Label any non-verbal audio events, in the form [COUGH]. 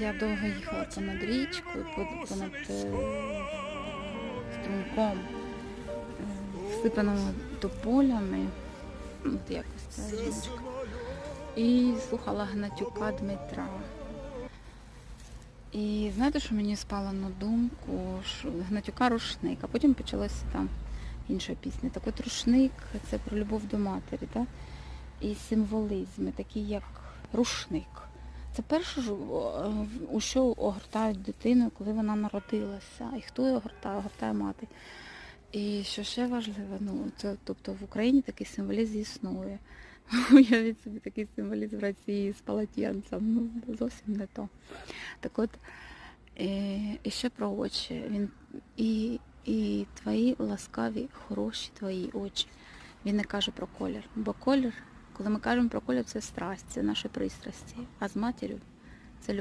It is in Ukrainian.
Я довго їхала понад річкою, понад е, струмком, е, всипаному тополями, ну, от якось ця річка. І слухала Гнатюка Дмитра. І знаєте, що мені спало на думку? Гнатюка рушник, а потім почалася там інша пісня. Так от рушник це про любов до матері, так? і символізми, такі як рушник. Це перше, у що огортають дитину, коли вона народилася. І хто її огортає? Огортає мати. І що ще важливо, ну, це, тобто в Україні такий символізм існує. [LAUGHS] Уявіть собі такий символізм в Росії з полотенцем, ну зовсім не то. Так от, і, і ще про очі. Він, і, і твої ласкаві, хороші твої очі. Він не каже про колір. Бо колір, коли ми кажемо про колір, це страсть, це наші пристрасті. А з матір'ю